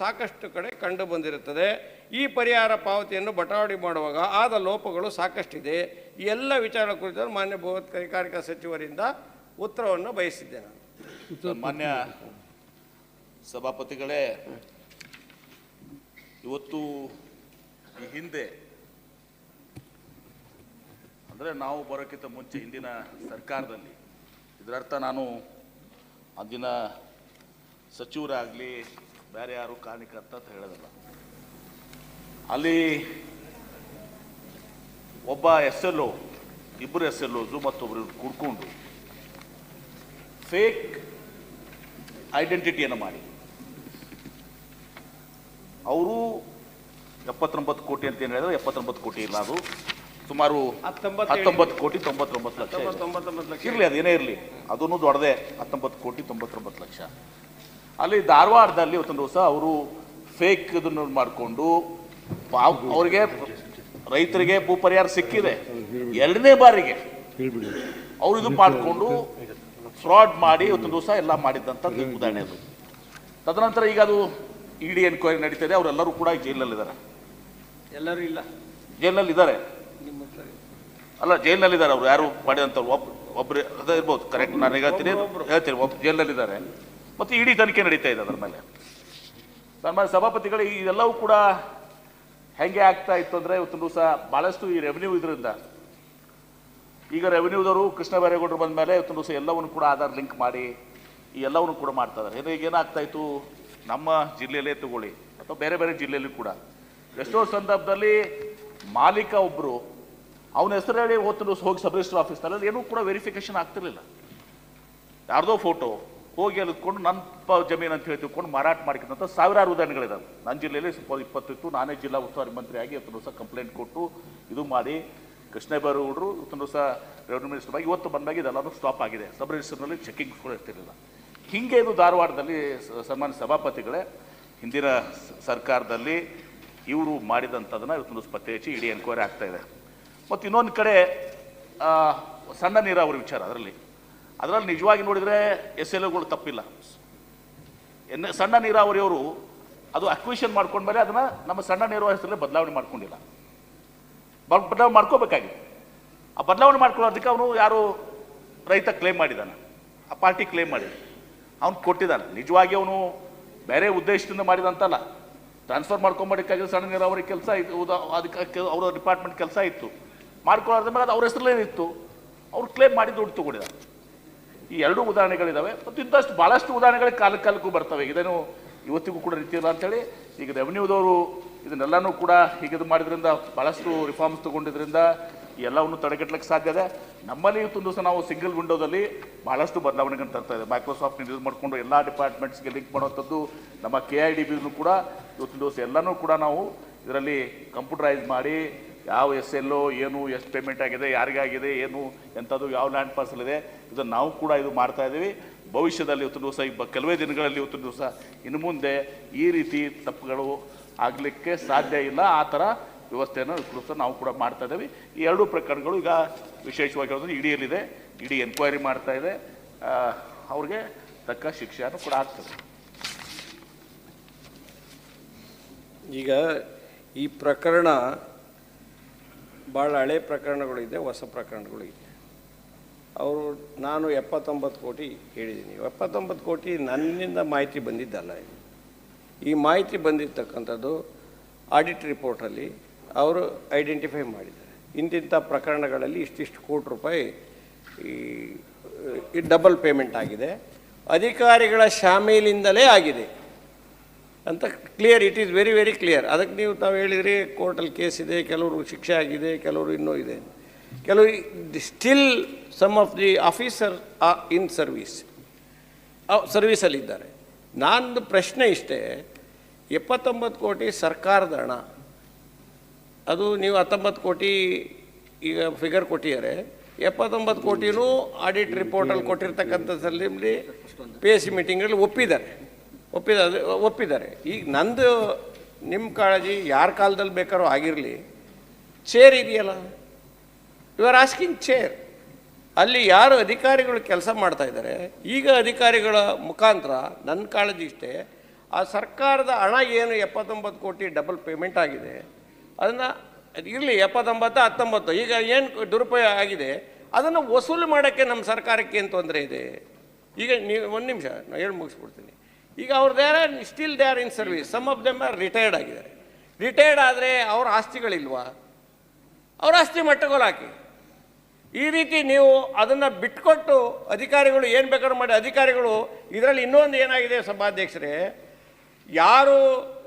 ಸಾಕಷ್ಟು ಕಡೆ ಕಂಡು ಬಂದಿರುತ್ತದೆ. ಈ ಪರಿಹಾರ ಪಾವತಿಯನ್ನು ಬಟಾವಣೆ ಮಾಡುವಾಗ ಆದ ಲೋಪಗಳು ಸಾಕಷ್ಟಿದೆ. ಈ ಎಲ್ಲ ವಿಚಾರ ಕುರಿತು ಮಾನ್ಯ ಬೃಹತ್ ಕೈಗಾರಿಕಾ ಸಚಿವರಿಂದ ಉತ್ತರವನ್ನು ಬಯಸಿದ್ದೆ ನಾನು. ಮಾನ್ಯ ಸಭಾಪತಿಗಳೇ, ಇವತ್ತು ಈ ಹಿಂದೆ ಅಂದರೆ ನಾವು ಬರೋಕ್ಕಿಂತ ಮುಂಚೆ ಹಿಂದಿನ ಸರ್ಕಾರದಲ್ಲಿ, ಇದರರ್ಥ ನಾನು ಅಂದಿನ ಸಚಿವರಾಗಲಿ ಬೇರೆ ಯಾರು ಕಾರಣಕರ್ತ ಅಂತ ಹೇಳೋದಿಲ್ಲ. ಅಲ್ಲಿ ಒಬ್ಬ ಎಸ್ ಎಲ್ ಒ ಇಬ್ಬರು ಎಸ್ ಎಲ್ ಓಸು ಮತ್ತೊಬ್ಬರು ಕುಡ್ಕೊಂಡು ಫೇಕ್ ಐಡೆಂಟಿಟಿಯನ್ನು ಮಾಡಿ. ಅವರು ಎಪ್ಪತ್ತೊಂಬತ್ತು ಕೋಟಿ ಅಂತ ಏನು ಹೇಳಿದ್ರೆ? ಎಪ್ಪತ್ತೊಂಬತ್ತು ಕೋಟಿ ಇಲ್ಲ ಅದು. ಸುಮಾರು ಹತ್ತೊಂಬತ್ತು ಕೋಟಿ ತೊಂಬತ್ತೊಂಬತ್ತು ಲಕ್ಷ. ಇರಲಿ ಅದೇನೇ ಇರಲಿ. ಅದನ್ನು ದೊಡ್ಡದೆ. ಹತ್ತೊಂಬತ್ತು ಕೋಟಿ ತೊಂಬತ್ತೊಂಬತ್ತು ಲಕ್ಷ. ಅಲ್ಲಿ ಧಾರವಾಡದಲ್ಲಿ ಒಂದು ದಿವಸ ಅವರು ಫೇಕ್ ಇದನ್ನು ಮಾಡಿಕೊಂಡು ಅವರಿಗೆ ರೈತರಿಗೆ ಭೂ ಪರಿಹಾರ ಸಿಕ್ಕಿದೆ. ಎರಡನೇ ಬಾರಿಗೆ ಅವರು ಇದು ಮಾಡಿಕೊಂಡು ಫ್ರಾಡ್ ಮಾಡಿ ಇವತ್ತೊಂದು ದಿವಸ ಎಲ್ಲ ಮಾಡಿದ್ದಂಥ ಉದಾಹರಣೆ ಅದು ತದನಂತರ ಈಗ ಅದು ಇಡಿ ಎನ್ಕ್ವೈರಿ ನಡೀತಿದೆ. ಅವರೆಲ್ಲರೂ ಕೂಡ ಜೈಲಲ್ಲಿದ್ದಾರೆ. ಎಲ್ಲರೂ ಇಲ್ಲ. ಜೈಲಲ್ಲಿದ್ದಾರೆ. ಅಲ್ಲ ಜೈಲಿನಲ್ಲಿದ್ದಾರೆ ಅವರು. ಯಾರು ಮಾಡಿದಂಥವ್ರು ಒಬ್ಬ ಒಬ್ಬರು ಅದೇ ಇರ್ಬೋದು. ಕರೆಕ್ಟ್ ನಾನು ಹೇಳ್ತೀನಿ ಹೇಳ್ತೀನಿ. ಒಬ್ಬ ಜೈಲಿನಲ್ಲಿದ್ದಾರೆ ಮತ್ತು ಇಡೀ ತನಿಖೆ ನಡೀತಾ ಇದೆ ಅದರ ಮೇಲೆ. ನಮ್ಮ ಸಭಾಪತಿಗಳು ಇದೆಲ್ಲವೂ ಕೂಡ ಹೆಂಗೆ ಆಗ್ತಾ ಇತ್ತು ಅಂದರೆ ಇವತ್ತು ದಿವಸ ಭಾಳಷ್ಟು ಈ ರೆವೆನ್ಯೂ ಇದರಿಂದ. ಈಗ ರೆವೆನ್ಯೂದವರು ಕೃಷ್ಣ ಬೈರೇಗೌಡರು ಬಂದ ಮೇಲೆ ಇವತ್ತು ದಿವಸ ಎಲ್ಲವನ್ನು ಕೂಡ ಆಧಾರ್ ಲಿಂಕ್ ಮಾಡಿ ಈ ಎಲ್ಲವನ್ನು ಕೂಡ ಮಾಡ್ತಾ ಇದ್ದಾರೆ. ಇದು ಈಗ ಏನಾಗ್ತಾ ಇತ್ತು? ನಮ್ಮ ಜಿಲ್ಲೆಯಲ್ಲೇ ತಗೊಳ್ಳಿ, ಅಥವಾ ಬೇರೆ ಬೇರೆ ಜಿಲ್ಲೆಯಲ್ಲಿ ಕೂಡ. ಎಷ್ಟೋ ಸಂದರ್ಭದಲ್ಲಿ ಮಾಲೀಕ ಒಬ್ಬರು ಅವನ ಹೆಸರು ಹೇಳಿ ಹೊತ್ತು ಹೋಗಿ ಸಬ್ ರಿಜಿಸ್ಟರ್ ಆಫೀಸ್ನಲ್ಲಿ ಏನೂ ಕೂಡ ವೆರಿಫಿಕೇಶನ್ ಆಗ್ತಿರಲಿಲ್ಲ. ಯಾರ್ದೋ ಫೋಟೋ ಹೋಗಿ ಅಲ್ಲಿ ನನ್ನ ಪ ಜಮೀನು ಅಂತ ಹೇಳಿ ತಿಳ್ಕೊಂಡು ಮಾರಾಟ ಮಾಡಿಕೊಂಡಂಥ ಸಾವಿರಾರು ಉದಾಹರಣೆಗಳಿದಾವೆ. ನನ್ನ ಜಿಲ್ಲೆಯಲ್ಲಿ ಸ್ವಲ್ಪ ಇಪ್ಪತ್ತಿತ್ತು ನಾನೇ ಜಿಲ್ಲಾ ಉಸ್ತುವಾರಿ ಆಗಿ ಇವತ್ತು ದಿವಸ ಕಂಪ್ಲೇಂಟ್ ಕೊಟ್ಟು ಇದು ಮಾಡಿ, ಕೃಷ್ಣ ಬೈರೇಗೌಡರು ಇವತ್ತು ದಿವಸ ರೆವೆನ್ಯೂ ಮಿನಿಸ್ಟರ್ ಆಗಿ ಇವತ್ತು ಬಂದಾಗ ಇದೆಲ್ಲರೂ ಸ್ಟಾಪ್ ಆಗಿದೆ. ಸಬ್ ರಿಜಿಸ್ಟರ್ನಲ್ಲಿ ಚೆಕಿಂಗ್ ಕೂಡ ಇರ್ತಿರಲಿಲ್ಲ ಹೀಗೆ ಇದು ಧಾರವಾಡದಲ್ಲಿ ಸನ್ಮಾನ್ಯ ಸಭಾಪತಿಗಳೇ, ಹಿಂದಿನ ಸರ್ಕಾರದಲ್ಲಿ ಇವರು ಮಾಡಿದಂಥದನ್ನು ಇವತ್ತು ದಿವಸ ಪತ್ತೆ ಹಚ್ಚಿ ಇಡೀ ಎನ್ಕ್ವೈರಿ ಆಗ್ತಾ ಇದೆ. ಮತ್ತು ಇನ್ನೊಂದು ಕಡೆ ಸಣ್ಣ ನೀರಾವರಿ ವಿಚಾರ, ಅದರಲ್ಲಿ. ಅದರಲ್ಲಿ ನಿಜವಾಗಿ ನೋಡಿದರೆ ಎಸ್ ಎಲ್ ಎಗಳು ತಪ್ಪಿಲ್ಲ. ಎನ್ನ ಸಣ್ಣ ನೀರಾವರಿಯವರು ಅದು ಅಕ್ವಿಷನ್ ಮಾಡ್ಕೊಂಡ್ಮೇಲೆ ಅದನ್ನು ನಮ್ಮ ಸಣ್ಣ ನೀರಾವರಿ ಹೆಸರಲ್ಲಿ ಬದಲಾವಣೆ ಮಾಡ್ಕೊಂಡಿಲ್ಲ. ಬದಲಾವಣೆ ಮಾಡ್ಕೋಬೇಕಾಗಿತ್ತು ಆ ಬದಲಾವಣೆ ಮಾಡ್ಕೊಳ್ಳೋದಕ್ಕೆ ಅವನು ಯಾರು ರೈತ ಕ್ಲೇಮ್ ಮಾಡಿದ್ದಾನೆ. ಆ ಪಾರ್ಟಿ ಕ್ಲೇಮ್ ಮಾಡಿದ ಅವ್ನು ಕೊಟ್ಟಿದ್ದಾನೆ. ನಿಜವಾಗಿ ಅವನು ಬೇರೆ ಉದ್ದೇಶದಿಂದ ಮಾಡಿದಂತಲ್ಲ. ಟ್ರಾನ್ಸ್ಫರ್ ಮಾಡ್ಕೊಂಬೋದಕ್ಕಾಗಿ ಸಣ್ಣ ನೀರಾವರಿ ಕೆಲಸ ಇತ್ತು. ಅದಕ್ಕೆ ಅವರ ಡಿಪಾರ್ಟ್ಮೆಂಟ್ ಕೆಲಸ ಇತ್ತು. ಮಾಡ್ಕೊಳ್ಳೋದ್ರ ಮೇಲೆ ಅದು ಅವ್ರ ಹೆಸರಲ್ಲೇ ಇತ್ತು ಅವ್ರು ಕ್ಲೇಮ್ ಮಾಡಿ ದುಡ್ಡು ತಗೊಂಡಿದ್ದಾರೆ ಈ ಎರಡು ಉದಾಹರಣೆಗಳಿದ್ದಾವೆ ಮತ್ತು ಇಂಥಷ್ಟು ಭಾಳಷ್ಟು ಉದಾಹರಣೆಗಳು ಕಾಲ ಕಾಲಕ್ಕೂ ಬರ್ತವೆ. ಇದೇನು ಇವತ್ತಿಗೂ ಕೂಡ ರೀತಿಯಿಲ್ಲ ಅಂತೇಳಿ ಈಗ ರೆವೆನ್ಯೂದವರು ಇದನ್ನೆಲ್ಲನೂ ಕೂಡ ಹೀಗೆ ಮಾಡಿದ್ರಿಂದ ಭಾಳಷ್ಟು ರಿಫಾರ್ಮ್ಸ್ ತಗೊಂಡಿದ್ರಿಂದ ಎಲ್ಲವನ್ನು ತಡೆಗಟ್ಟಲಿಕ್ಕೆ ಸಾಧ್ಯ ಇದೆ. ನಮ್ಮಲ್ಲಿ ಇವತ್ತೊಂದು ದಿವಸ ನಾವು ಸಿಂಗಲ್ ವಿಂಡೋದಲ್ಲಿ ಭಾಳಷ್ಟು ಬದಲಾವಣೆಗಳನ್ನು ತರ್ತಾ ಇದೆ. ಮೈಕ್ರೋಸಾಫ್ಟ್ ಯೂಸ್ ಮಾಡಿಕೊಂಡು ಎಲ್ಲ ಡಿಪಾರ್ಟ್ಮೆಂಟ್ಸ್ಗೆ ಲಿಂಕ್ ಮಾಡುವಂಥದ್ದು, ನಮ್ಮ ಕೆ ಐ ಡಿ ಬಿನೂ ಕೂಡ ಇವತ್ತಿನ ದಿವಸ ಎಲ್ಲನೂ ಕೂಡ ನಾವು ಇದರಲ್ಲಿ ಕಂಪ್ಯೂಟರೈಸ್ ಮಾಡಿ ಯಾವ ಎಸ್ ಎಲ್ಲೋ ಏನು, ಎಷ್ಟು ಪೇಮೆಂಟ್ ಆಗಿದೆ, ಯಾರಿಗಾಗಿದೆ, ಏನು, ಎಂಥದ್ದು ಯಾವ ಲ್ಯಾಂಡ್ ಪಾರ್ಸಲ್ ಇದೆ, ಇದನ್ನು ನಾವು ಕೂಡ ಇದು ಮಾಡ್ತಾ ಇದ್ದೀವಿ. ಭವಿಷ್ಯದಲ್ಲಿ ಇವತ್ತು ದಿವಸ, ಈ ಕೆಲವೇ ದಿನಗಳಲ್ಲಿ ಇವತ್ತು ದಿವಸ, ಇನ್ನು ಮುಂದೆ ಈ ರೀತಿ ತಪ್ಪುಗಳು ಆಗಲಿಕ್ಕೆ ಸಾಧ್ಯ ಇಲ್ಲ. ಆ ಥರ ವ್ಯವಸ್ಥೆಯನ್ನು ದಿವಸ ನಾವು ಕೂಡ ಮಾಡ್ತಾ ಇದ್ದೀವಿ. ಈ ಎರಡೂ ಪ್ರಕರಣಗಳು ಈಗ ವಿಶೇಷವಾಗಿ ಹೇಳೋದು ಇಡಿಯಲ್ಲಿದೆ. ಇಡಿ ಎನ್ಕ್ವೈರಿ ಮಾಡ್ತಾ ಇದೆ. ಅವ್ರಿಗೆ ತಕ್ಕ ಶಿಕ್ಷೆಯನ್ನು ಕೂಡ ಆಗ್ತದೆ. ಈಗ ಈ ಪ್ರಕರಣ ಭಾಳ ಹಳೆ ಪ್ರಕರಣಗಳಿದೆ, ಹೊಸ ಪ್ರಕರಣಗಳು ಇದೆ ಅವರು ನಾನು ಎಪ್ಪತ್ತೊಂಬತ್ತು ಕೋಟಿ ಹೇಳಿದ್ದೀನಿ. ಎಪ್ಪತ್ತೊಂಬತ್ತು ಕೋಟಿ ನನ್ನಿಂದ ಮಾಹಿತಿ ಬಂದಿದ್ದಲ್ಲ ಈ ಮಾಹಿತಿ ಬಂದಿರ್ತಕ್ಕಂಥದ್ದು ಆಡಿಟ್ ರಿಪೋರ್ಟಲ್ಲಿ ಅವರು ಐಡೆಂಟಿಫೈ ಮಾಡಿದ್ದಾರೆ. ಇಂತಿಂಥ ಪ್ರಕರಣಗಳಲ್ಲಿ ಇಷ್ಟಿಷ್ಟು ಕೋಟಿ ರೂಪಾಯಿ ಈ ಡಬಲ್ ಪೇಮೆಂಟ್ ಆಗಿದೆ. ಅಧಿಕಾರಿಗಳ ಶಾಮೀಲಿಂದಲೇ ಆಗಿದೆ. ಅಂತ clear it is very very clear ಅದಕ್ಕೆ ನೀವು ತಾವು ಹೇಳಿದ್ರಿ ಕೋರ್ಟಲ್ಲಿ ಕೇಸ್ ಇದೆ, ಕೆಲವರು ಶಿಕ್ಷೆ ಆಗಿದೆ, ಕೆಲವರು ಇನ್ನೂ ಇದೆ. ಕೆಲವು still some of the officer ಆ ಇನ್ ಸರ್ವೀಸ್ ಸರ್ವೀಸಲ್ಲಿದ್ದಾರೆ ನಾನು ಪ್ರಶ್ನೆ ಇಷ್ಟೇ, ಎಪ್ಪತ್ತೊಂಬತ್ತು ಕೋಟಿ ಸರ್ಕಾರದ ಹಣ. ಅದು ನೀವು ಹತ್ತೊಂಬತ್ತು ಕೋಟಿ ಈಗ ಫಿಗರ್ ಕೊಟ್ಟಿದ್ದಾರೆ. ಎಪ್ಪತ್ತೊಂಬತ್ತು ಕೋಟಿನೂ ಆಡಿಟ್ ರಿಪೋರ್ಟಲ್ಲಿ ಕೊಟ್ಟಿರ್ತಕ್ಕಂಥದ್ದಲ್ಲಿ ಪಿ ಎಸ್ ಸಿ ಮೀಟಿಂಗಲ್ಲಿ ಒಪ್ಪಿದ್ದಾರೆ. ಒಪ್ಪಿದ್ದಾರೆ ಒಪ್ಪಿದ್ದಾರೆ. ಈಗ ನಂದು ನಿಮ್ಮ ಕಾಳಜಿ ಯಾರ ಕಾಲದಲ್ಲಿ ಬೇಕಾದ್ರೂ ಆಗಿರಲಿ ಚೇರ್ ಇದೆಯಲ್ಲ? ಯು ಆರ್ ಆಸ್ಕಿಂಗ್ ಚೇರ್ ಅಲ್ಲಿ ಯಾರು ಅಧಿಕಾರಿಗಳು ಕೆಲಸ ಮಾಡ್ತಾ ಇದ್ದಾರೆ, ಈಗ ಅಧಿಕಾರಿಗಳ ಮುಖಾಂತರ ನನ್ನ ಕಾಳಜಿ ಇಷ್ಟೇ, ಆ ಸರ್ಕಾರದ ಹಣ ಏನು ಎಪ್ಪತ್ತೊಂಬತ್ತು ಕೋಟಿ ಡಬಲ್ ಪೇಮೆಂಟ್ ಆಗಿದೆ, ಅದನ್ನು ಇರಲಿ, ಎಪ್ಪತ್ತೊಂಬತ್ತು, ಹತ್ತೊಂಬತ್ತು, ಈಗ ಏನು ದುರುಪಯೋಗ ಆಗಿದೆ, ಅದನ್ನು ವಸೂಲಿ ಮಾಡೋಕ್ಕೆ ನಮ್ಮ ಸರ್ಕಾರಕ್ಕೆ ಏನು ತೊಂದರೆ ಇದೆ? ಈಗ ನೀವು, ಒಂದು ನಿಮಿಷ ನಾನು ಹೇಳಿ ಮುಗಿಸ್ಬಿಡ್ತೀನಿ. ಈಗ ಅವ್ರು there are still they are in service some of them are retired ಆಗಿದ್ದಾರೆ. ರಿಟೈರ್ಡ್ ಆದರೆ ಅವ್ರ ಆಸ್ತಿಗಳಿಲ್ವಾ? ಅವ್ರ ಆಸ್ತಿ ಮಟ್ಟಗೋಲು ಹಾಕಿ. ಈ ರೀತಿ ನೀವು ಅದನ್ನು ಬಿಟ್ಕೊಟ್ಟು ಅಧಿಕಾರಿಗಳು ಏನು ಬೇಕಾದ್ರೂ ಮಾಡಿ, ಅಧಿಕಾರಿಗಳು ಇದರಲ್ಲಿ ಇನ್ನೊಂದು ಏನಾಗಿದೆ ಸಭಾಧ್ಯಕ್ಷರೇ? ಯಾರು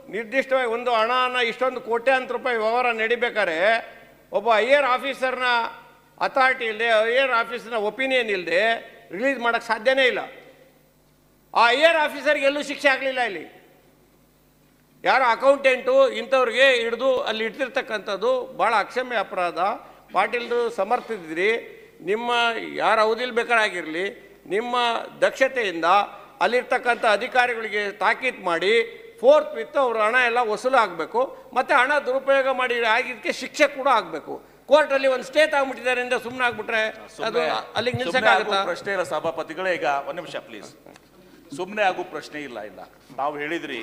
ನಿರ್ದಿಷ್ಟವಾಗಿ ಒಂದು ಹಣನ ಇಷ್ಟೊಂದು ಕೋಟ್ಯಾಂತರ ರೂಪಾಯಿ ವ್ಯವಹಾರ ನಡಿಬೇಕಾದ್ರೆ ಒಬ್ಬ ಐ ಆರ್ ಆಫೀಸರ್ನ ಅಥಾರಿಟಿ ಇಲ್ಲದೆ ಐ ಆರ್ ಆಫೀಸರ್ನ ಒಪಿನಿಯನ್ ಇಲ್ಲದೆ ರಿಲೀಸ್ ಮಾಡೋಕ್ಕೆ ಸಾಧ್ಯವೇ ಇಲ್ಲ. ಆ ಐ ಆರ್ ಆಫೀಸರ್ಗೆ ಎಲ್ಲೂ ಶಿಕ್ಷೆ ಆಗಲಿಲ್ಲ ಇಲ್ಲಿ. ಯಾರು ಅಕೌಂಟೆಂಟು ಇಂಥವ್ರಿಗೆ ಹಿಡಿದು ಅಲ್ಲಿ ಇಟ್ಟಿರ್ತಕ್ಕಂಥದ್ದು ಭಾಳ ಅಕ್ಷಮ್ಯ ಅಪರಾಧ. ಪಾಟೀಲ್ರು ಸಮರ್ಥಿದ್ರಿ ನಿಮ್ಮ ಯಾರು ಅವಧಿಲಿ ಬೇಕಾರಾಗಿರಲಿ ನಿಮ್ಮ ದಕ್ಷತೆಯಿಂದ ಅಲ್ಲಿರ್ತಕ್ಕಂಥ ಅಧಿಕಾರಿಗಳಿಗೆ ತಾಕೀತು ಮಾಡಿ ಫೋರ್ತ್ ವಿತ್ ಅವ್ರ ಹಣ ಎಲ್ಲ ವಸೂಲು ಆಗಬೇಕು. ಮತ್ತು ಹಣ ದುರುಪಯೋಗ ಮಾಡಿ ಆಗಿದ್ದಕ್ಕೆ ಶಿಕ್ಷೆ ಕೂಡ ಆಗಬೇಕು. ಕೋರ್ಟಲ್ಲಿ ಒಂದು ಸ್ಟೇ ತಗೊಂಡ್ಬಿಟ್ಟಿದ್ದಾರೆ ಅಂತ ಸುಮ್ಮನೆ ಆಗ್ಬಿಟ್ರೆ ಅದು ಅಲ್ಲಿಗೆ ನಿಲ್ಸಕ್ಕಾಗುತ್ತೆ? ಪ್ರಶ್ನೆ ಇಲ್ಲ ಸಭಾಪತಿಗಳೇ ಈಗ ಒಂದು ನಿಮಿಷ ಪ್ಲೀಸ್ ಸುಮ್ಮನೆ ಆಗೋ ಪ್ರಶ್ನೆ ಇಲ್ಲ ಇಲ್ಲ. ನಾವು ಹೇಳಿದ್ರಿ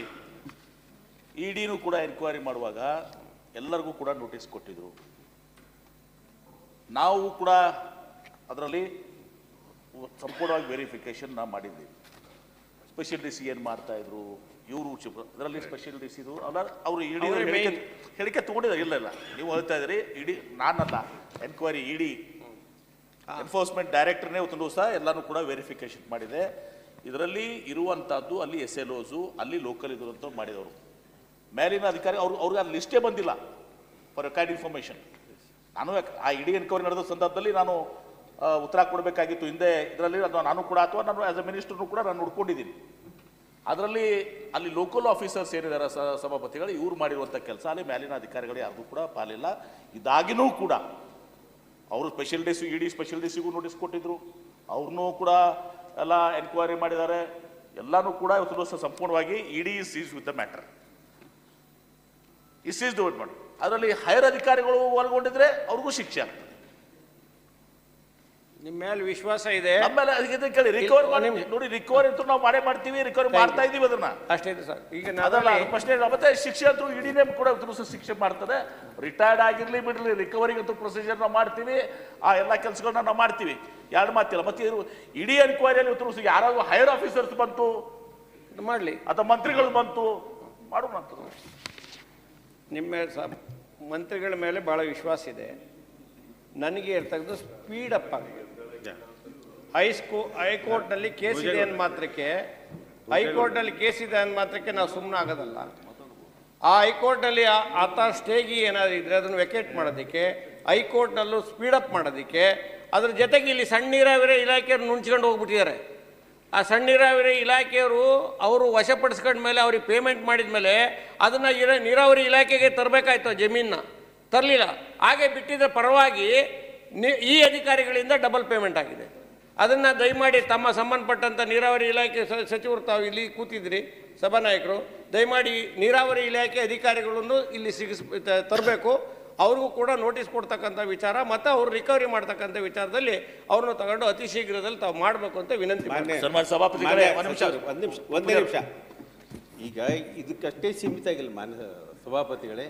ಇಡಿನೂ ಕೂಡ ಎನ್ಕ್ವೈರಿ ಮಾಡುವಾಗ ಎಲ್ಲರಿಗೂ ಕೂಡ ನೋಟಿಸ್ ಕೊಟ್ಟಿದ್ರು. ನಾವು ಕೂಡ ಅದರಲ್ಲಿ ಸಂಪೂರ್ಣವಾಗಿ ವೆರಿಫಿಕೇಶನ್ ನಾವು ಮಾಡಿದ್ವಿ. ಸ್ಪೆಷಲ್ ಡಿ ಸಿ ಏನು ಮಾಡ್ತಾ ಇದ್ರು ಇವರು ಅದರಲ್ಲಿ ಸ್ಪೆಷಲ್ ಡಿ ಸಿದು ಅಲ್ಲ ಅವರು ಇಡಿ ಹೇಳಿಕೆ. ತಗೊಂಡಿದ್ದಾರೆ. ಇಲ್ಲ ಇಲ್ಲ. ನೀವು ಹೇಳ್ತಾ ಇದ್ರಿ ಇಡಿ ನಾನಲ್ಲ ಎನ್ಕ್ವೈರಿ ಇಡಿ ಎನ್ಫೋರ್ಸ್ಮೆಂಟ್ ಡೈರೆಕ್ಟರ್ನೇ ಒಂದು ದಿವಸ ಎಲ್ಲಾನು ಕೂಡ ವೆರಿಫಿಕೇಶನ್ ಮಾಡಿದೆ. ಇದರಲ್ಲಿ ಇರುವಂಥದ್ದು ಅಲ್ಲಿ ಎಸ್ ಎಲ್ ಓಸು ಅಲ್ಲಿ ಲೋಕಲ್ ಇರುವಂತ ಮಾಡಿದವರು. ಮೇಲಿನ ಅಧಿಕಾರಿ ಅವ್ರು ಅವ್ರಿಗೆ ಆ ಲಿಸ್ಟೇ ಬಂದಿಲ್ಲ ಫಾರ್ ಕೈಂಡ್ ಇನ್ಫಾರ್ಮೇಷನ್ ನಾನು ಆ ಇಡಿ ಎನ್ಕ್ವೈರಿ ನಡೆದ ಸಂದರ್ಭದಲ್ಲಿ ನಾನು ಉತ್ತರ ಕೊಡಬೇಕಾಗಿತ್ತು. ಹಿಂದೆ ಇದರಲ್ಲಿ ಅಥವಾ ನಾನು ಕೂಡ ಅಥವಾ ನಾನು ಆಸ್ ಎ ಮಿನಿಸ್ಟರ್ನು ಕೂಡ ನಾನು ನೋಡ್ಕೊಂಡಿದ್ದೀನಿ. ಅದರಲ್ಲಿ ಅಲ್ಲಿ ಲೋಕಲ್ ಆಫೀಸರ್ಸ್ ಏನಿದ್ದಾರೆ ಸಭಾಪತಿಗಳು, ಇವ್ರು ಮಾಡಿರುವಂಥ ಕೆಲಸ ಅಲ್ಲಿ ಮೇಲಿನ ಅಧಿಕಾರಿಗಳು ಯಾರಿಗೂ ಕೂಡ ಪಾಲಿಲ್ಲ. ಇದಾಗಿನೂ ಕೂಡ, ಅವರು ಸ್ಪೆಷಲ್ ಡೇಸು ಇಡಿ ಸ್ಪೆಷಲ್ ಡಿಸಿಗೂ ನೋಟಿಸ್ ಕೊಟ್ಟಿದ್ರು. ಅವ್ರನ್ನೂ ಕೂಡ ಎಲ್ಲ ಎನ್ಕ್ವೈರಿ ಮಾಡಿದ್ದಾರೆ. ಎಲ್ಲಾನು ಕೂಡ ಇವತ್ತು ಸಂಪೂರ್ಣವಾಗಿ ED seize with the matter is seize divide ಮಾಡಿ ಅದರಲ್ಲಿ ಹೈರ್ ಅಧಿಕಾರಿಗಳು ಒಳಗೊಂಡಿದ್ರೆ ಅವ್ರಿಗೂ ಶಿಕ್ಷೆ ಆಗ್ತದೆ. ನಿಮ್ಮ ಮೇಲೆ ವಿಶ್ವಾಸ ಇದೆ. ಆಮೇಲೆ ಅದಕ್ಕೆ ಕೇಳಿ ರಿಕವರ್ ಮಾಡಿ. ನೋಡಿ ರಿಕವರ್ ಅಂತೂ ನಾವು ಮಾಡೇ ಮಾಡ್ತೀವಿ ರಿಕವರ್. ಮಾಡ್ತಾ ಇದೀವಿ ಅದನ್ನ. ಅಷ್ಟೇ ಇದೆ ಸರ್. ಈಗ ಅದಲ್ಲ ಪ್ರಶ್ನೆ. ಮತ್ತೆ ಶಿಕ್ಷೆ ಅಂತೂ ಇಡೀನೇ ಕೂಡ ಶಿಕ್ಷೆ ಮಾಡ್ತಾರೆ ರಿಟೈರ್ಡ್ ಆಗಿರಲಿ ಬಿಡಲಿ ರಿಕವರಿಗೆ ಅಂತೂ ಪ್ರೊಸೀಜರ್ ನಾವು ಮಾಡ್ತೀವಿ. ಆ ಎಲ್ಲ ಕೆಲಸಗಳನ್ನ ನಾವು ಮಾಡ್ತೀವಿ. ಎರಡು ಮಾತಿಲ್ಲ ಮತ್ತೆ ಇರು- ಇಡೀ ಎನ್ಕ್ವೈರಿಯಲ್ಲಿ ಇವತ್ತು ಯಾರಾದ್ರು ಯಾರಾದ್ರೂ ಹೈಯರ್ ಆಫೀಸರ್ಸ್ ಬಂತು. ಮಾಡಲಿ. ಅಥವಾ ಮಂತ್ರಿಗಳು ಬಂತು. ಮಾಡೋಣ ಅಂತ. ನಿಮ್ಮ ಮಂತ್ರಿಗಳ ಮೇಲೆ ಭಾಳ ವಿಶ್ವಾಸ ಇದೆ. ನನಗೆ ಇರ್ತಕ್ಕಂಥ ಸ್ಪೀಡ್ ಅಪ್ ಆಗಿದೆ ಹೈಸ್ಕೂ ಹೈಕೋರ್ಟ್ನಲ್ಲಿ ಕೇಸ್ ಇದೆ ಅಂದ ಮಾತ್ರಕ್ಕೆ ಹೈಕೋರ್ಟ್ನಲ್ಲಿ ಕೇಸ್ ಇದೆ ಅಂದ ಮಾತ್ರಕ್ಕೆ ನಾವು ಸುಮ್ಮನೆ ಆಗೋದಲ್ಲ. ಆ ಹೈಕೋರ್ಟ್ನಲ್ಲಿ ಆ- ಆತ ಸ್ಟೇಗಿ ಏನಾದರೂ ಇದ್ರೆ ಅದನ್ನು ವೆಕೇಟ್ ಮಾಡೋದಕ್ಕೆ ಹೈಕೋರ್ಟ್ನಲ್ಲೂ ಸ್ಪೀಡಪ್ ಮಾಡೋದಕ್ಕೆ ಅದ್ರ ಜೊತೆಗೆ ಇಲ್ಲಿ ಸಣ್ಣ ನೀರಾವರಿ ಇಲಾಖೆಯವ್ರು ನುಣ್ಚ್ಕೊಂಡು ಹೋಗ್ಬಿಟ್ಟಿದ್ದಾರೆ. ಆ ಸಣ್ಣ ನೀರಾವರಿ ಇಲಾಖೆಯವರು ಅವರು ವಶಪಡಿಸ್ಕೊಂಡ ಮೇಲೆ ಅವ್ರಿಗೆ ಪೇಮೆಂಟ್ ಮಾಡಿದ ಮೇಲೆ ಅದನ್ನು ಇರ ನೀರಾವರಿ ಇಲಾಖೆಗೆ ತರಬೇಕಾಯ್ತು ಜಮೀನನ್ನ. ತರಲಿಲ್ಲ. ಹಾಗೆ ಬಿಟ್ಟಿದ್ರೆ ಪರವಾಗಿ ಈ ಅಧಿಕಾರಿಗಳಿಂದ ಡಬಲ್ ಪೇಮೆಂಟ್ ಆಗಿದೆ. ಅದನ್ನು ದಯಮಾಡಿ ತಮ್ಮ ಸಂಬಂಧಪಟ್ಟಂಥ ನೀರಾವರಿ ಇಲಾಖೆ ಸ- ಸಚಿವರು ತಾವು ಇಲ್ಲಿ ಕೂತಿದ್ರಿ ಸಭಾನಾಯಕರು. ದಯಮಾಡಿ ನೀರಾವರಿ ಇಲಾಖೆ ಅಧಿಕಾರಿಗಳನ್ನು ಇಲ್ಲಿ ಸಿಗಿಸ್ ತರಬೇಕು. ಅವ್ರಿಗೂ ಕೂಡ ನೋಟಿಸ್ ಕೊಡ್ತಕ್ಕಂಥ ವಿಚಾರ ಮತ್ತು ಅವರು ರಿಕವರಿ ಮಾಡ್ತಕ್ಕಂಥ ವಿಚಾರದಲ್ಲಿ ಅವ್ರನ್ನ ತಗೊಂಡು ಅತಿ ಶೀಘ್ರದಲ್ಲಿ ತಾವು ಮಾಡಬೇಕು ಅಂತ ವಿನಂತಿ ಮಾಡ್ತೀನಿ. ಸಭಾಪತಿಗಳೇ ಒಂದು ನಿಮಿಷ. ಒಂದೇ ನಿಮಿಷ ಈಗ ಇದಕ್ಕಷ್ಟೇ ಸೀಮಿತ ಆಗಿಲ್ಲ ಮಾನ್ಯ ಸಭಾಪತಿಗಳೇ.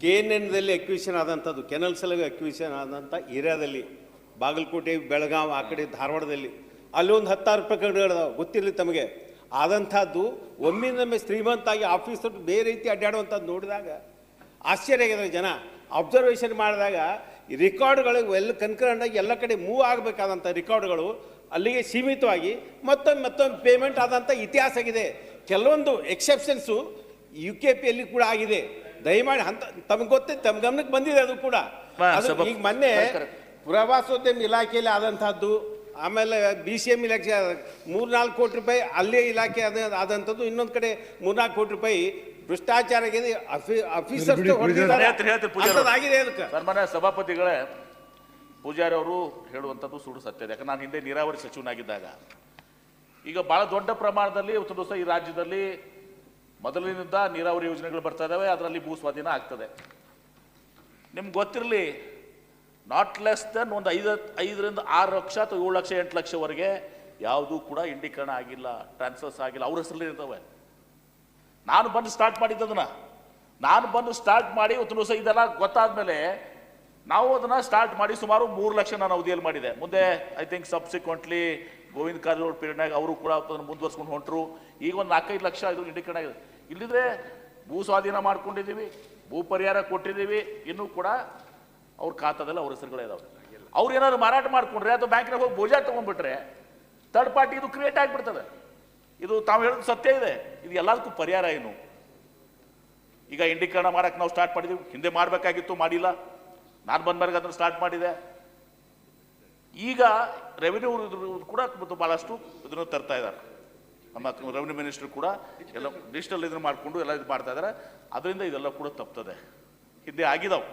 ಕೆ ಎನ್ ಎನ್ದಲ್ಲಿ ಅಕ್ವಿಷನ್ ಆದಂಥದ್ದು ಕೆನಲ್ಸಲ್ಲಿ ಸಲಗ ಅಕ್ವಿಷನ್ ಆದಂಥ ಏರಿಯಾದಲ್ಲಿ ಬಾಗಲಕೋಟೆ ಬೆಳಗಾವಿ ಆ ಕಡೆ ಧಾರವಾಡದಲ್ಲಿ ಅಲ್ಲಿ ಒಂದು ಹತ್ತಾರು ಪ್ರಕರಣಗಳಿದಾವೆ ಗೊತ್ತಿರಲಿ ತಮಗೆ. ಆದಂಥದ್ದು ಒಮ್ಮಿಂದೊಮ್ಮೆ ಶ್ರೀಮಂತಾಗಿ ಆಫೀಸರ್ ಬೇರೆ ರೀತಿ ಅಡ್ಡಾಡುವಂಥದ್ದು ನೋಡಿದಾಗ ಆಶ್ಚರ್ಯ ಆಗಿದ್ರೆ ಜನ. ಅಬ್ಸರ್ವೇಷನ್ ಮಾಡಿದಾಗ ಈ ರೆಕಾರ್ಡ್ಗಳು ಎಲ್ಲ ಕನ್ಕರೆಂಟಾಗಿ ಎಲ್ಲ ಕಡೆ ಮೂವ್ ಆಗಬೇಕಾದಂಥ ರೆಕಾರ್ಡ್ಗಳು ಅಲ್ಲಿಗೆ ಸೀಮಿತವಾಗಿ ಮತ್ತೊಮ್ಮೆ ಮತ್ತೊಮ್ಮೆ ಪೇಮೆಂಟ್ ಆದಂಥ ಇತಿಹಾಸ ಆಗಿದೆ. ಕೆಲವೊಂದು ಎಕ್ಸೆಪ್ಷನ್ಸು ಯು ಕೆ ಪಿಯಲ್ಲಿ ಕೂಡ ಆಗಿದೆ. ದಯಮಾಡಿ ಅಂತ ತಮಗೆ ಗೊತ್ತೇ ತಮ್ಮ ಗಮನಕ್ಕೆ ಬಂದಿದೆ ಅದು ಕೂಡ. ಈಗ ಮೊನ್ನೆ. ಪ್ರವಾಸೋದ್ಯಮ ಇಲಾಖೆಯಲ್ಲಿ ಆದಂಥದ್ದು ಆಮೇಲೆ ಬಿ ಸಿ ಎಂ ಇಲಾಖೆ ಮೂರ್ನಾಲ್ಕು ಕೋಟಿ ರೂಪಾಯಿ ಅಲ್ಲೇ ಇಲಾಖೆ ಅದ ಆದಂಥದ್ದು ಇನ್ನೊಂದು ಕಡೆ ಮೂರ್ನಾಲ್ಕು ಕೋಟಿ ರೂಪಾಯಿ ಭ್ರಷ್ಟಾಚಾರ ಆಗಿದೆ ಆಫೀಸರ್ಸ್ ಹೇಳ್ತೀನಿ, ಹೇಳ್ತೀನಿ, ಪೂಜಾರಿ ಅವ್ರೆ. ಆಗಿದೆ ಅದಕ್ಕೆ. ಸನ್ಮಾನ್ಯ ಸಭಾಪತಿಗಳೇ ಪೂಜಾರಿ ಅವರು ಹೇಳುವಂಥದ್ದು ಸುಳ್ಳು ಸತ್ಯ ಇದೆ. ಯಾಕಂದ್ರೆ ನಾನು ಹಿಂದೆ ನೀರಾವರಿ ಸಚಿವನಾಗಿದ್ದಾಗ ಈಗ ಬಹಳ ದೊಡ್ಡ ಪ್ರಮಾಣದಲ್ಲಿ ದಿವಸ ಈ ರಾಜ್ಯದಲ್ಲಿ ಮೊದಲಿನಿಂದ ನೀರಾವರಿ ಯೋಜನೆಗಳು ಬರ್ತಾ ಇದ್ದಾವೆ ಅದರಲ್ಲಿ ಭೂ ಸ್ವಾಧೀನ ಆಗ್ತದೆ. ನಿಮ್ಗೆ ಗೊತ್ತಿರಲಿ ನಾಟ್ ಲೆಸ್ ದೆನ್ ಒಂದು ಐದು, ಐದರಿಂದ ಆರು ಲಕ್ಷ ಅಥವಾ ಏಳು ಲಕ್ಷ, ಎಂಟು ಲಕ್ಷವರೆಗೆ ಯಾವುದೂ ಕೂಡ ಇಂಡಿಕರಣ ಆಗಿಲ್ಲ ಟ್ರಾನ್ಸ್ಫರ್ಸ್ ಆಗಿಲ್ಲ, ಅವ್ರ ಹೆಸರಲ್ಲಿ ಇರ್ತವೆ. ನಾನು ಬಂದು ಸ್ಟಾರ್ಟ್ ಮಾಡಿದ್ದದನ್ನು. ನಾನು ಬಂದು ಸ್ಟಾರ್ಟ್ ಮಾಡಿ ಒಂದು ದಿವಸ ಇದೆಲ್ಲ ಗೊತ್ತಾದ್ಮೇಲೆ ನಾವು ಅದನ್ನು ಸ್ಟಾರ್ಟ್ ಮಾಡಿ ಸುಮಾರು ಮೂರು ಲಕ್ಷ ನಾನು ಅವಧಿಯಲ್ಲಿ ಮಾಡಿದೆ. ಮುಂದೆ I think subsequently Govind Karjol ಪೀರಿಯಡ್ನಾಗ ಅವರು ಕೂಡ ಅದನ್ನು ಮುಂದುವರ್ಸ್ಕೊಂಡು ಹೊಂಟರು. ಈಗ ಒಂದು ನಾಲ್ಕೈದು ಲಕ್ಷ ಇದು ಇಂಡಿಕರಣ ಆಗಿದೆ. ಇಲ್ಲಿದ್ರೆ ಭೂ ಸ್ವಾಧೀನ ಮಾಡ್ಕೊಂಡಿದ್ದೀವಿ, ಭೂ ಪರಿಹಾರ ಕೊಟ್ಟಿದ್ದೀವಿ, ಇನ್ನೂ ಕೂಡ ಅವ್ರ ಖಾತಾದಲ್ಲಿ ಅವ್ರ ಹೆಸರುಗಳೇ ಇದಾವೆ. ಅವ್ರು ಏನಾದ್ರು ಮಾರಾಟ ಮಾಡ್ಕೊಂಡ್ರೆ ಅಥವಾ ಬ್ಯಾಂಕ್ನಾಗ ಹೋಗಿ ಬೋಜಾ ತೊಗೊಂಡ್ಬಿಟ್ರೆ ಥರ್ಡ್ ಪಾರ್ಟಿ ಇದು ಕ್ರಿಯೇಟ್ ಆಗಿಬಿಡ್ತದೆ. ಇದು ತಾವು ಹೇಳೋದು ಸತ್ಯ ಇದೆ. ಇದು ಎಲ್ಲದಕ್ಕೂ ಪರಿಹಾರ ಏನು? ಈಗ ಇಂಡೀಕರಣ ಮಾಡಕ್ಕೆ ನಾವು ಸ್ಟಾರ್ಟ್ ಮಾಡಿದ್ದೀವಿ ಹಿಂದೆ ಮಾಡಬೇಕಾಗಿತ್ತು, ಮಾಡಿಲ್ಲ. ನಾನು ಬಂದ ಮೇಲೆ ಅದನ್ನು ಸ್ಟಾರ್ಟ್ ಮಾಡಿದೆ. ಈಗ ರೆವಿನ್ಯೂ ಕೂಡ ಭಾಳಷ್ಟು ಇದನ್ನು ತರ್ತಾ ಇದ್ದಾರೆ ನಮ್ಮ ರೆವಿನ್ಯೂ ಮಿನಿಸ್ಟರ್ ಕೂಡ ಎಲ್ಲ ಡಿಜಿಟಲ್ ಇದನ್ನು ಮಾಡಿಕೊಂಡು ಎಲ್ಲ ಇದು ಮಾಡ್ತಾ ಇದ್ದಾರೆ ಅದರಿಂದ ಇದೆಲ್ಲ ಕೂಡ ತಪ್ತದೆ. ಹಿಂದೆ ಆಗಿದಾವೆ.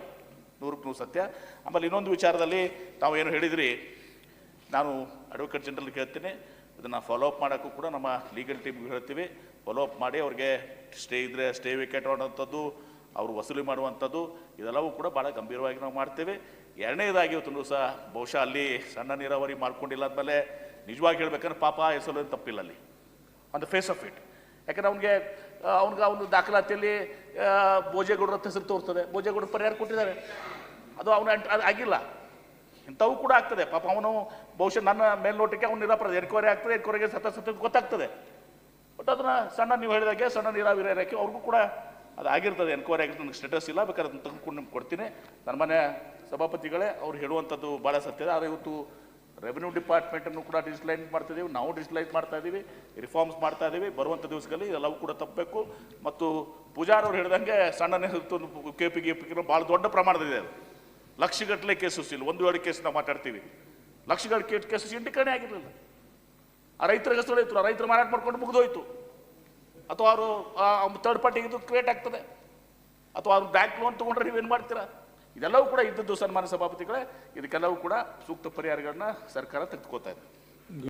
ನೂರಕ್ಕೆ ನೂರು ಸತ್ಯ. ಆಮೇಲೆ ಇನ್ನೊಂದು ವಿಚಾರದಲ್ಲಿ ತಾವು ಏನು ಹೇಳಿದ್ರಿ, ನಾನು ಅಡ್ವೊಕೇಟ್ ಜನರಲ್ ಹೇಳ್ತೀನಿ ಇದನ್ನು ಫಾಲೋ ಅಪ್ ಮಾಡೋಕ್ಕೂ ಕೂಡ ನಮ್ಮ ಲೀಗಲ್ ಟೀಮ್ಗೆ ಹೇಳ್ತೀವಿ. ಫಾಲೋ ಅಪ್ ಮಾಡಿ ಅವ್ರಿಗೆ ಸ್ಟೇ ಇದ್ದರೆ ಸ್ಟೇ ವಿಕೆಟ್ ಮಾಡುವಂಥದ್ದು, ಅವರು ವಸೂಲಿ ಮಾಡುವಂಥದ್ದು, ಇದೆಲ್ಲವೂ ಕೂಡ ಭಾಳ ಗಂಭೀರವಾಗಿ ನಾವು ಮಾಡ್ತೇವೆ. ಎರಡನೇದಾಗಿ ಇವತ್ತು ಸಹ ಬಹುಶಃ ಅಲ್ಲಿ ಸಣ್ಣ ನೀರಾವರಿ ಮಾಡ್ಕೊಂಡಿಲ್ಲ ಅಂದಮೇಲೆ ನಿಜವಾಗಿ ಹೇಳ್ಬೇಕಂದ್ರೆ ಪಾಪ ಎಸಲು ತಪ್ಪಿಲ್ಲ ಅಲ್ಲಿ. On the face of it ಯಾಕಂದ್ರೆ ಅವನಿಗೆ ಅವ್ನಿಗೆ ಅವನು ದಾಖಲಾತಿಯಲ್ಲಿ ಭೋಜೇಗೌಡರ ಹೆಸರು ತೋರ್ತದೆ. ಭೋಜೇಗೌಡರು ಪರಿಹಾರ ಕೊಟ್ಟಿದ್ದಾರೆ. ಅದು ಅವನು ಅದು ಆಗಿಲ್ಲ. ಇಂಥವು ಕೂಡ ಆಗ್ತದೆ. ಪಾಪ ಅವನು ಬಹುಶಃ ನನ್ನ ಮೇಲ್ನೋಟಕ್ಕೆ ಅವನು ನಿರಾಪರಾಧ. ಎನ್ಕ್ವೈರಿ ಆಗ್ತದೆ ಎನ್ಕ್ವೈರಿಗೆ ಸತ ಸತ ಗೊತ್ತಾಗ್ತದೆ. ಬಟ್ ಅದನ್ನ ಸಣ್ಣ ನೀವು ಹೇಳಿದಾಗೆ, ಸಣ್ಣ ನೀರಾವರಿ ಇಲಾಖೆ ಅವ್ರಿಗೂ ಕೂಡ ಅದು ಆಗಿರ್ತದೆ. ಎನ್ಕ್ವೈರಿ ಆಗಿರ್ತದೆ. ನನಗೆ ಸ್ಟೇಟಸ್ ಇಲ್ಲ. ಬೇಕಾದ್ರೆ ಅದನ್ನು ನಿಮ್ಗೆ ಕೊಡ್ತೀನಿ. ನನ್ನ ಮನೆ ಸಭಾಪತಿಗಳೇ ಅವ್ರು ಹೇಳುವಂಥದ್ದು ಭಾಳ ಸತ್ಯ. ಆದರೆ ಇವತ್ತು ರೆವೆನ್ಯೂ ಡಿಪಾರ್ಟ್ಮೆಂಟನ್ನು ಕೂಡ ಡಿಜಿಟಲೈಸ್ ಮಾಡ್ತಿದ್ದೀವಿ ನಾವು ಡಿಜಿಟಲೈಸ್ ಮಾಡ್ತಾ ಇದ್ದೀವಿ ರಿಫಾರ್ಮ್ಸ್ ಮಾಡ್ತಾ ಇದ್ದೀವಿ ಬರುವಂಥ ದಿವಸಗಳಲ್ಲಿ ಎಲ್ಲವೂ ಕೂಡ ತಪ್ಪಬೇಕು ಮತ್ತು ಪೂಜಾರ್ ಅವ್ರು ಹೇಳಿದಂಗೆ ಸಣ್ಣ ಕೆ ಪಿ ಗೆ ಪಿ ಭಾಳ ದೊಡ್ಡ ಪ್ರಮಾಣದಲ್ಲಿದೆ ಅದು ಲಕ್ಷಗಟ್ಟಲೆ ಕೇಸಸ್ ಇಲ್ಲ ಒಂದು ಎರಡು ಕೇಸ್ ನಾವು ಮಾತಾಡ್ತೀವಿ ಲಕ್ಷಗಟ್ಟಲೆ ಕೇಸಸ್ ಇಂಡಿಕರಣೆ ಆಗಿರಲಿಲ್ಲ ಆ ರೈತರ ಹೆಸರು ಇತ್ತು ರೈತರು ಮಾರಾಟ ಮಾಡ್ಕೊಂಡು ಮುಗಿದೋಯ್ತು ಅಥವಾ ಅವರು ಥರ್ಡ್ ಪಾರ್ಟಿಗೆ ಇದು ಕ್ರಿಯೇಟ್ ಆಗ್ತದೆ ಅಥವಾ ಅವ್ರು ಬ್ಯಾಂಕ್ ಲೋನ್ ತೊಗೊಂಡ್ರೆ ನೀವೇನು ಮಾಡ್ತೀರಾ ಇದೆಲ್ಲವೂ ಕೂಡ ಇದ್ದದ್ದು ಸನ್ಮಾನ ಸಭಾಪತಿಗಳೇ ಇದಕ್ಕೆಲ್ಲವೂ ಕೂಡ ಸೂಕ್ತ ಪರಿಹಾರಗಳನ್ನ ಸರ್ಕಾರ ತೆಗೆದುಕೋತಾ ಇದೆ.